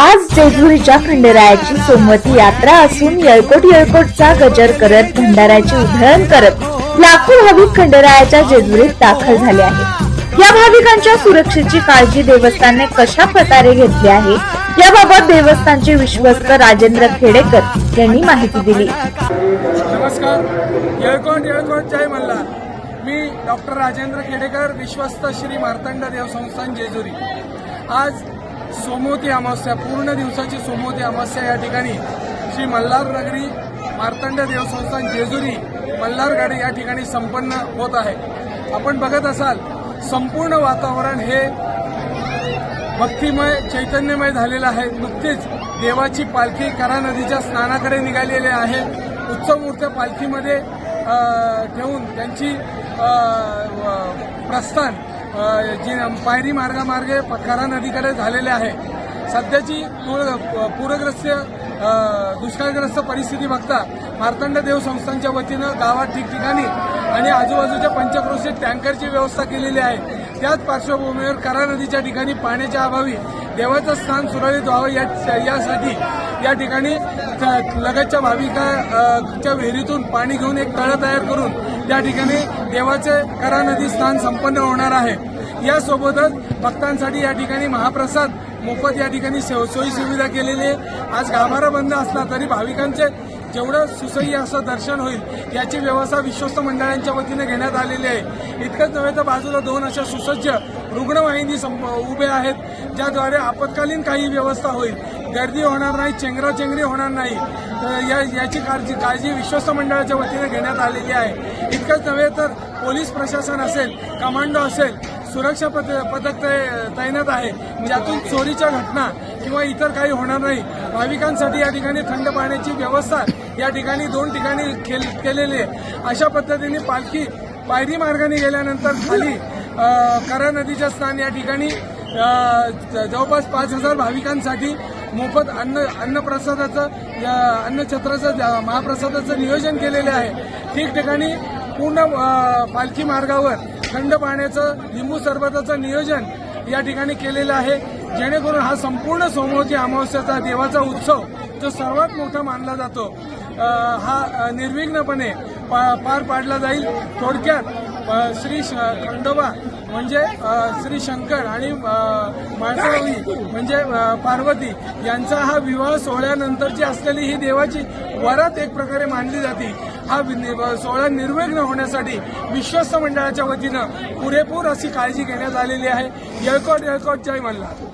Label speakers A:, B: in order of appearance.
A: आज जेजुरीच्या खंडेरायाची सोमवती यात्रा असून येळकोट येळकोटचा गजर करत भंडाऱ्याची उधळण करत लाखो भाविक खंडेरायाच्या जेजुरीत दाखल झाले आहेत. या भाविकांच्या सुरक्षेची काळजी देवस्थानने कशा प्रकारे घेतली आहे याबाबत देवस्थानचे विश्वस्त राजेंद्र खेडेकर यांनी माहिती दिली.
B: नमस्कार. येळकोट येळकोट जय मल्हार. मी डॉक्टर राजेंद्र खेडेकर विश्वस्त श्री मार्तंड देव संस्थान जेजुरी. आज सोमवती अमावस्या पूर्ण दिवसाची सोमवती अमावस्या या ठिकाणी. श्री मल्हार नगरी मार्तंड देवसंस्थान जेजुरी मल्हारगड या ठिकाणी संपन्न होत आहे. आपण बघत असाल संपूर्ण वातावरण हे भक्तिमय चैतन्यमय झालेलं आहे. नुकतीच देवाची पालखी करा नदीच्या स्नानाकडे निघालेली आहे. उत्सवमूर्त्या पालखीमध्ये ठेवून त्यांची प्रस्थान जी पायरी मार्गामार्गे प- करा नदीकडे झालेले आहे. सध्याची पूर पूरग्रस्त दुष्काळग्रस्त परिस्थिती बघता मार्तंड देव संस्थांच्या वतीनं गावात ठिकठिकाणी आणि आजूबाजूच्या पंचक्रोशीत टँकरची व्यवस्था केलेली आहे. त्याच पार्श्वभूमीवर करा नदीच्या ठिकाणी पाण्याच्या अभावी देवाचं स्थान सुरळीत व्हावं या यासाठी या ठिकाणी लगतच्या भाविकाच्या विहिरीतून पाणी घेऊन एक तळं तयार करून त्या ठिकाणी देवाचे करा नदी स्नान संपन्न होणार आहे. यासोबतच भक्तांसाठी या ठिकाणी महाप्रसाद मोफत या ठिकाणी सोयी सुविधा केलेली आहे. आज गाभारा बंद असला तरी भाविकांचे जेवढं सुसह्य असं दर्शन होईल याची व्यवस्था विश्वस्त मंडळांच्या वतीने घेण्यात आलेली आहे. इतकंच नव्हे तर बाजूला दोन अशा सुसज्ज रुग्णवाहिनी संप- उभे आहेत ज्याद्वारे आपत्कालीन काही व्यवस्था होईल. गर्दी होणार नाही चेंगराचेंगरी होणार नाही. तर या याची काळजी काळजी विश्वस्त मंडळाच्या वतीने घेण्यात आलेली आहे. इतकंच नव्हे तर पोलीस प्रशासन असेल कमांडो असेल सुरक्षा पद पथक तै- तैनात आहे. ज्यातून चोरीच्या घटना किंवा इतर काही होणार नाही. भाविकांसाठी या ठिकाणी थंड पाण्याची व्यवस्था या ठिकाणी दोन ठिकाणी केल- केलेली आहे. अशा पद्धतीने पालखी पायरी मार्गाने गेल्यानंतर खाली करा नदीच्या स्थान या ठिकाणी ज- जवळपास पाच हजार भाविकांसाठी मोफत अन्न अन्नप्रसादाचं अन्नछत्राचं महाप्रसादाचं नियोजन केलेले आहे. ठिकठिकाणी पूर्ण पालखी मार्गावर थंड पाण्याचं लिंबू सरबताचं नियोजन या ठिकाणी केलेलं आहे. जेणेकरून हा संपूर्ण सोमवती अमावस्याचा देवाचा उत्सव जो सर्वात मोठा मानला जातो हा निर्विघ्नपणे पा- पार पाडला जाईल. थोडक्यात श्री खंडोबा म्हणजे श्री शंकर आणि अ, म्हणजे पार्वती यांचा हा विवाह सोहळ्यानंतरची असलेली ही देवाची वरात एक प्रकारे मानली जाते. हा सोहळा निर्विघ्न होण्यासाठी विश्वस्त मंडळाच्या वतीनं पुरेपूर अशी काळजी घेण्यात आलेली आहे. येळकोट येळकोट जय मल्हार.